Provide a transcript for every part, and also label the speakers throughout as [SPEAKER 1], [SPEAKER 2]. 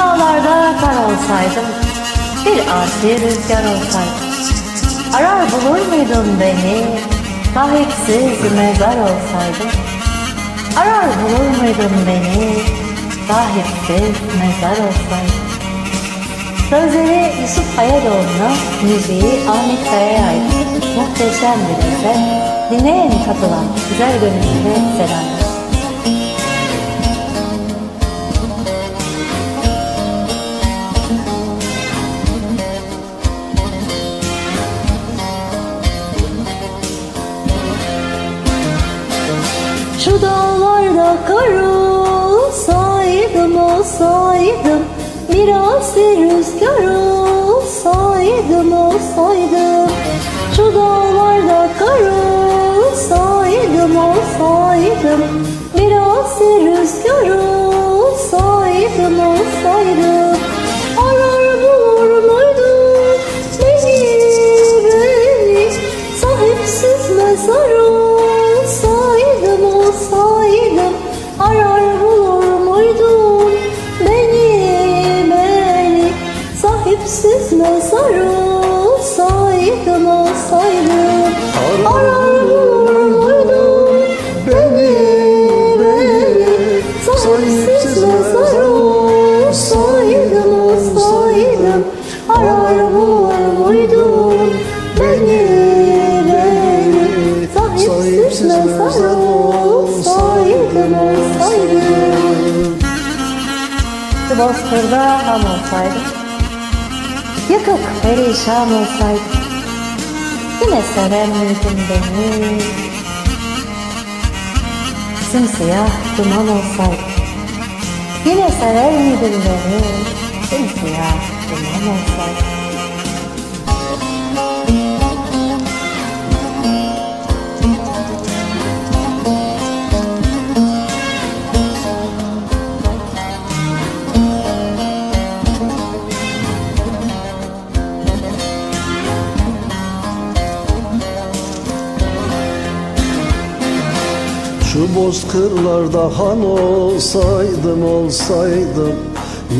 [SPEAKER 1] dağlarda kar olsaydım, bir asi rüzgar olsaydım. Arar bulur muydun beni, sahipsiz mezar olsaydım? Arar bulur muydun beni, sahipsiz mezar olsaydım? Sözleri Yusuf Ayadoğlu'na, müziği Ahmet Kaya'ya ait muhteşem bir dize. Dinleyen katılan güzel gönüllere selamlar. Şu dağlarda kar olsaydım olsaydım Biraz bir rüzgar olsaydım olsaydım. Şu dağlarda kar olsaydım olsaydım Biraz bir rüzgar olsaydım olsaydım bozkırda ham olsaydım Yıkık perişan olsaydım Yine sever miydin beni Simsiyah duman olsaydım Yine sever miydin beni Simsiyah duman olsaydım
[SPEAKER 2] Şu bozkırlarda han olsaydım olsaydım.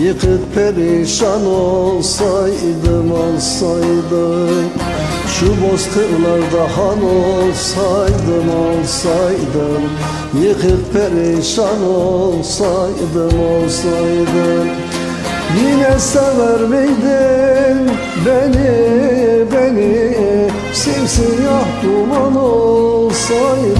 [SPEAKER 2] Yıkık perişan olsaydım olsaydım. Şu bozkırlarda han olsaydım olsaydım. Yıkık perişan olsaydım olsaydım. Yine sever miydin beni beni? Simsiyah duman olsaydım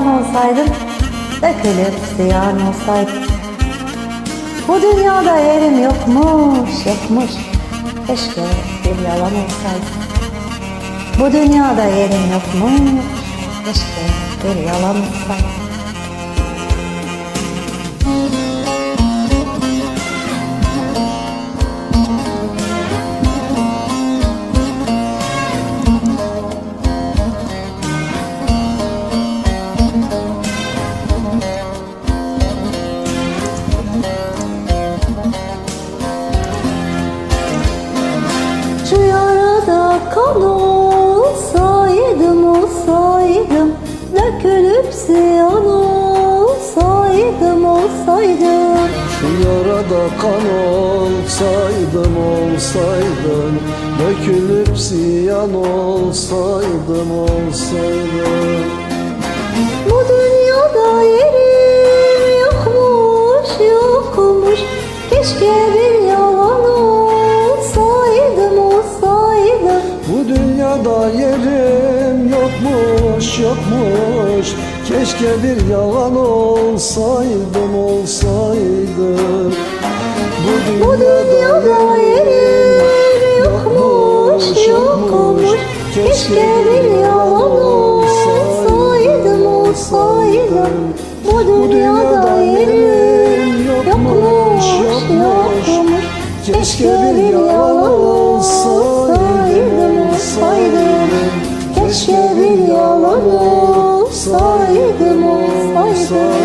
[SPEAKER 1] kan olsaydım Dökülüp ziyan olsaydım Bu dünyada yerim yokmuş yokmuş. Keşke bir yalan olsaydı. Bu dünyada yerim yokmuş Keşke bir yalan olsaydı Şu yarada kan olsaydım olsaydım Dökülüp ziyan olsaydım olsaydım. Bu dünyada yerim yokmuş yokmuş. Keşke bir boş Keşke bir yalan olsaydım olsaydım.
[SPEAKER 2] Bu dünyada yerim yokmuş yokmuş Keşke bir yalan olsaydım olsaydım. Bu
[SPEAKER 1] dünyada yerim yokmuş yokmuş Keşke bir yalan olsaydım olsaydım.
[SPEAKER 2] Keşke bir yalan olsaydım 塞いでも塞い